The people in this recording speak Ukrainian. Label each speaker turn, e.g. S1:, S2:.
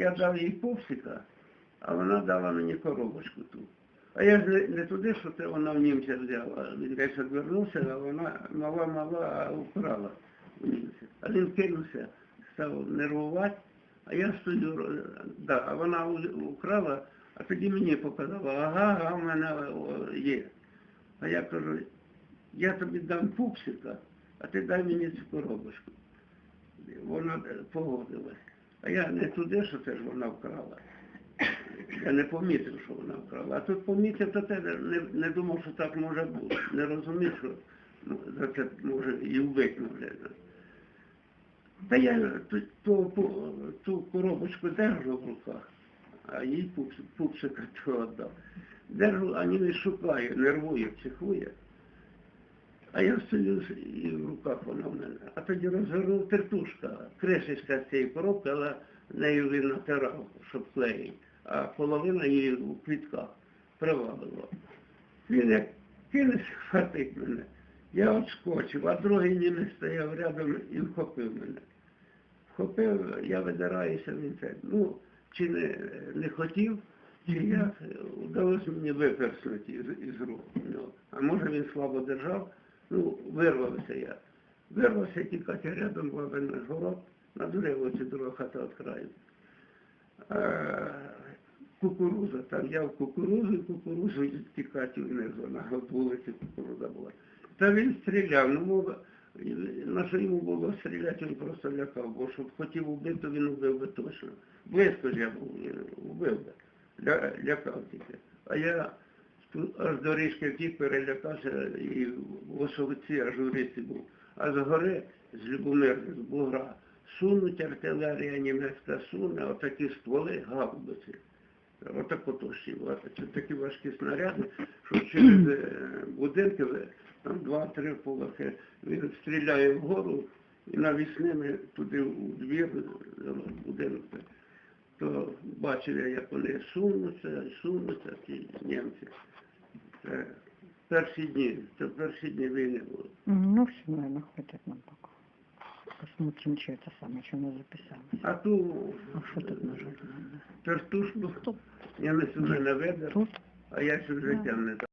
S1: я дав їй пупсика, а вона дала мені коробочку ту. А я ж не, не туди, що це вона в німця взяла. Він десь відвернувся, а вона мала-мала, а вкрала у німця. А він кинувся, став нервувати, а я стою, да, а вона украла, а тоді мені показала, ага, ага, в мене о, є. А я кажу, я тобі дам пупсика, а ти дай мені цю коробочку. Вона е, погодилась. А я не туди, що це ж вона вкрала. Я не помітив, що вона вкрала. А тут помітив, то те не, не думав, що так може бути. Не розумів, що ну, за це може і вбити може. Та я ту, ту, ту, коробочку держу в руках, а їй пупсика того віддав. Держу, а не шукає, нервує, психує. А я стою і в руках вона в мене. А тоді розгорнув тертушка, кришечка цієї коробки, але нею він натирав, щоб клеїть, а половина її у квітках привабила. Він як кинувся хватить мене. Я отскочив, а другий німець стояв рядом і вхопив мене. Вхопив, я видираюся, він це. Ну, чи не, не хотів, чи як, вдалося мені виперснути із, із рук у. А може він слабо держав, ну, вирвався я. Вирвався тікати рядом бабин город, на дворі оці друга хата від краю. А, кукуруза, там я в кукурузу, і кукурузу тікати внизу, на вулиці кукуруза була. Та він стріляв, ну мов, на що йому було стріляти, він просто лякав, бо щоб хотів убити, то він убив би точно. Близько ж я був, убив би. Ля, лякав тільки. А я тут аж до річки втік, перелякався і в Осовиці аж у річці був. А згори з Любомир, з Бугра, сунуть артилерія німецька суне, отакі стволи гаубиці. Отак отоші. Це такі важкі снаряди, що через будинки, там два-три поверхи, він стріляє вгору і навісними туди у двір е, будинок. То бачив я, як вони сунуться, сунуться, ті німці. Це перші дні, це перші дні війни були.
S2: Ну, все, наверное, хватит нам пока. Посмотрим, что это самое, что она записала.
S1: А ту
S2: А что тут нажать надо?
S1: тертушку я на сюди не
S2: Тут?
S1: а я сюди життя не дав.